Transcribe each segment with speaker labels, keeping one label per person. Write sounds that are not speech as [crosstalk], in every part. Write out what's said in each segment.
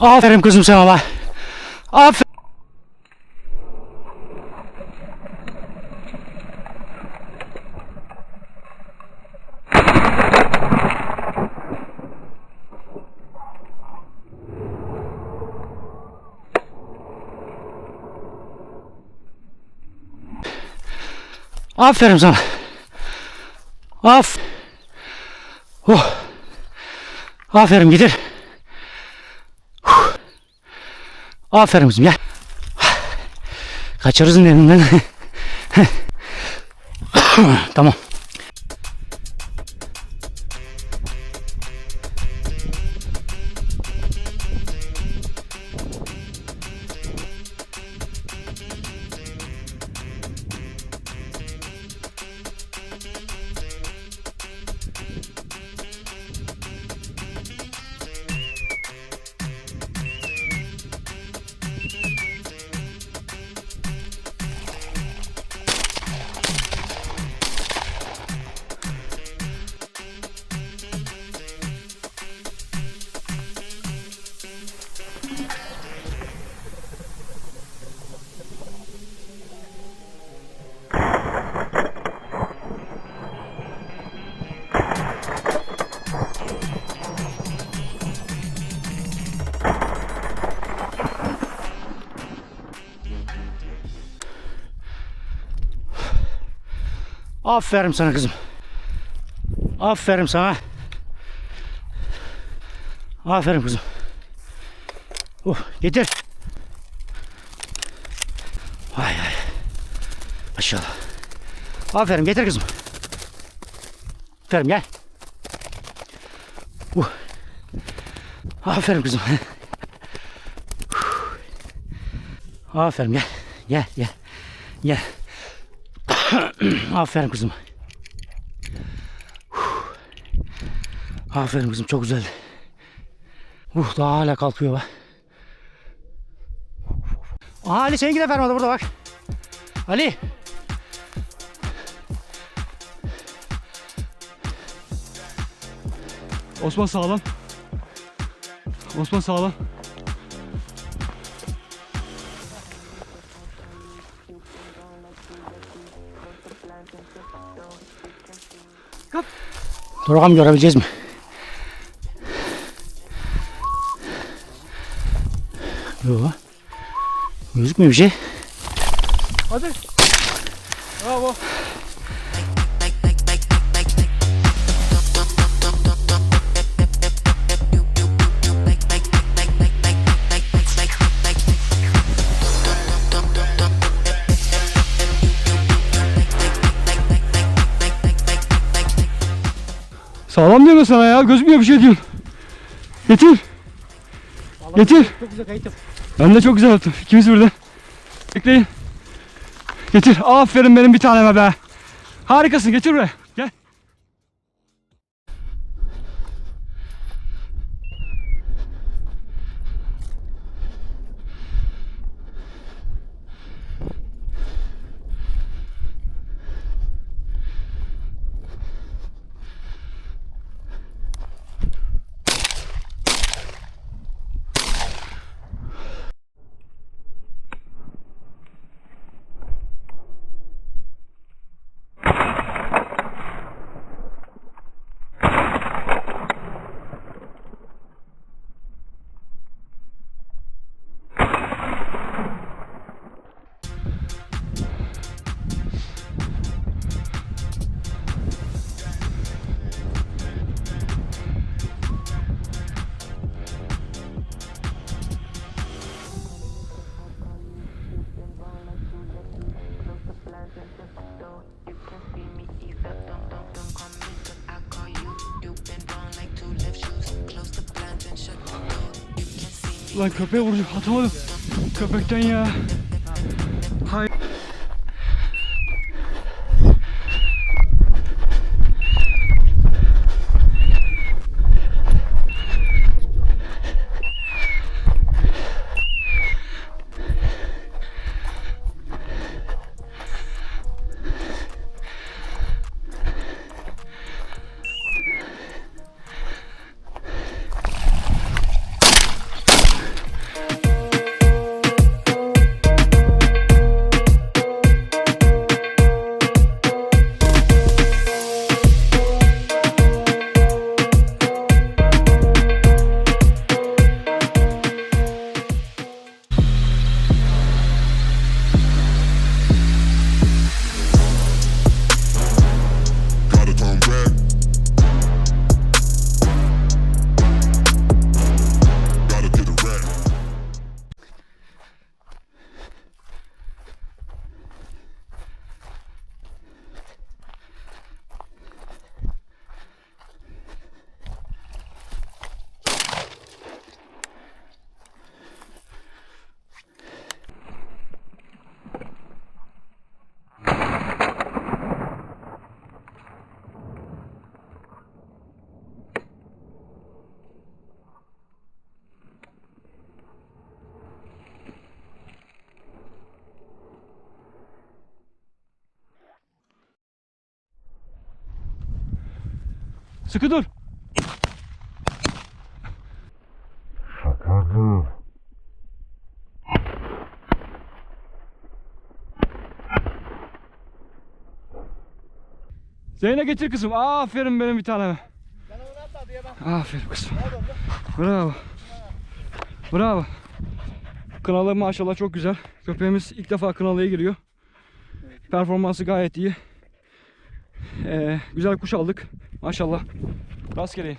Speaker 1: Aferin kızım sen ama. Aferin. Aferin sana. Af. Oh. Aferin gidir. Aferin kızım gel. Kaçarızın elinden. [laughs] tamam. Aferin sana kızım. Aferin sana. Aferin kızım. Uh, getir. Vay vay. Maşallah. Aferin getir kızım. Aferin gel. Uh. Aferin kızım. Aferin gel. Gel gel. Gel. [coughs] Aferin kızım. Aferin kızım çok güzel. Uh daha hala kalkıyor bak. Aha Ali seninki de fermadı burada bak. Ali.
Speaker 2: Osman sağlam. Osman sağlam.
Speaker 1: Dur bakalım görebileceğiz mi? Yok. Gözükmüyor bir şey.
Speaker 2: Hadi. Bravo. Sağlam diyor sana ya. Gözükmüyor bir şey diyorsun. Getir. Getir.
Speaker 1: Çok güzel kayıt yap.
Speaker 2: Ben de çok güzel yaptım. İkimiz burada. Bekleyin. Getir. Aferin benim bir taneme be. Harikasın. Getir buraya. Ulan köpeğe vuracağım. Atamadım. Köpekten ya. Sıkı dur. Zeynep getir kızım. Aferin benim bir taneme. Aferin kızım. Bravo. Bravo. Kınalı maşallah çok güzel. Köpeğimiz ilk defa kınalıya giriyor. Performansı gayet iyi. Ee, güzel kuş aldık. Maşallah. Rastgele.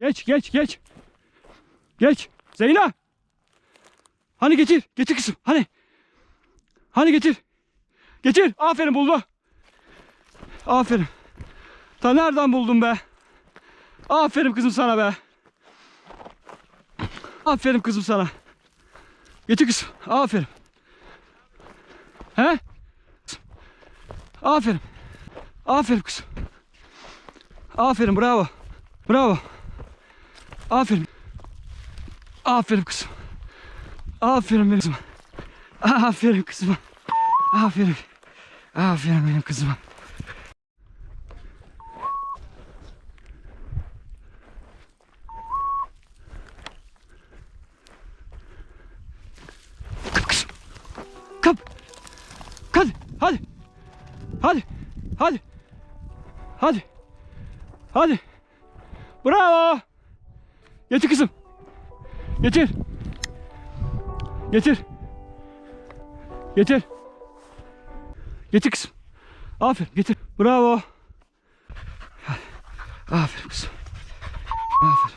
Speaker 2: Geç geç geç. Geç. Zeyna. Hani getir. Getir kızım. Hani. Hani getir. Getir. Aferin buldu. Aferin. Ta nereden buldun be? Aferin kızım sana be. Aferin kızım sana. Getir kızım. Aferin. He? Aferin. Aferin kızım. Aferin bravo. Bravo. Aferin. Aferin kızım. Aferin benim kızıma. Aferin kızıma. Aferin. Aferin benim kızıma. Hadi. Hadi. Hadi. Bravo. Getir kızım. Getir. Getir. Getir. Getir kızım. Aferin getir. Bravo. Aferin kızım. Aferin.